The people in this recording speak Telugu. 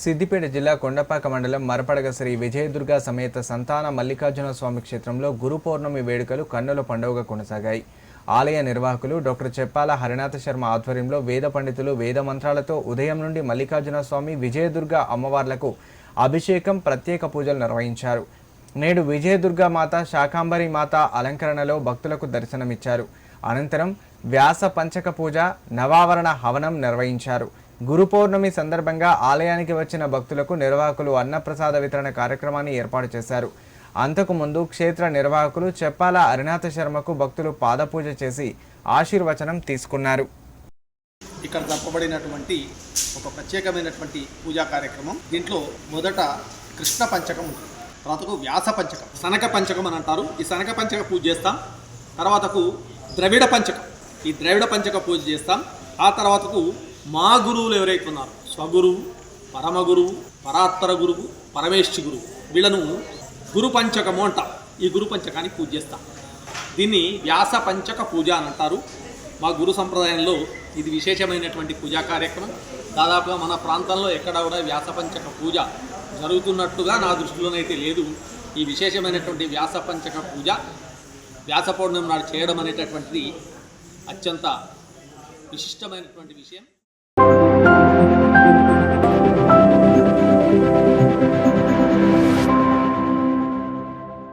సిద్దిపేట జిల్లా కొండపాక మండలం మరపడగ శ్రీ విజయదుర్గ సమేత సంతాన మల్లికార్జున స్వామి క్షేత్రంలో గురు పౌర్ణమి వేడుకలు కన్నుల పండుగగా కొనసాగాయి. ఆలయ నిర్వాహకులు డాక్టర్ చెప్పాల హరినాథ శర్మ ఆధ్వర్యంలో వేద పండితులు వేద మంత్రాలతో ఉదయం నుండి మల్లికార్జున స్వామి విజయదుర్గ అమ్మవార్లకు అభిషేకం ప్రత్యేక పూజలు నిర్వహించారు. నేడు విజయదుర్గ మాత శాకాంబరి మాత అలంకరణలో భక్తులకు దర్శనమిచ్చారు. అనంతరం వ్యాస పంచక పూజ నవావరణ హవనం నిర్వహించారు. గురు పౌర్ణమి సందర్భంగా ఆలయానికి వచ్చిన భక్తులకు నిర్వాహకులు అన్నప్రసాద వితరణ కార్యక్రమాన్ని ఏర్పాటు చేశారు. అంతకుముందు క్షేత్ర నిర్వాహకులు చెప్పాల అరినాథ శర్మకు భక్తులు పాదపూజ చేసి ఆశీర్వచనం తీసుకున్నారు. ఇక్కడ జరపబడినటువంటి ఒక ప్రత్యేకమైనటువంటి పూజా కార్యక్రమం. దీంట్లో మొదట కృష్ణ పంచకం ఉంటుంది తర్వాతకు వ్యాస పంచకం. సనక పంచకం అని అంటారు. ఈ సనక పంచక పూజ చేస్తాం. తర్వాతకు ద్రవిడ పంచకం. ఈ ద్రవిడ పంచక పూజ చేస్తాం. ఆ తర్వాతకు మా గురువులు ఎవరైతే ఉన్నారో స్వగురువు పరమ గురువు పరాత్పర గురువు పరమేష్ఠి గురువు వీళ్ళను గురు పంచకము అంటాం. ఈ గురు పంచకాన్ని పూజ చేస్తాం. దీన్ని వ్యాస పంచక పూజ అని అంటారు. మా గురు సంప్రదాయంలో ఇది విశేషమైనటువంటి పూజా కార్యక్రమం. దాదాపుగా మన ప్రాంతంలో ఎక్కడ కూడా వ్యాస పంచక పూజ జరుగుతున్నట్టుగా నా దృష్టిలోనైతే లేదు. ఈ విశేషమైనటువంటి వ్యాస పంచక పూజ వ్యాస పౌర్ణమి నాడు చేయడం అనేటటువంటిది అత్యంత విశిష్టమైనటువంటి విషయం.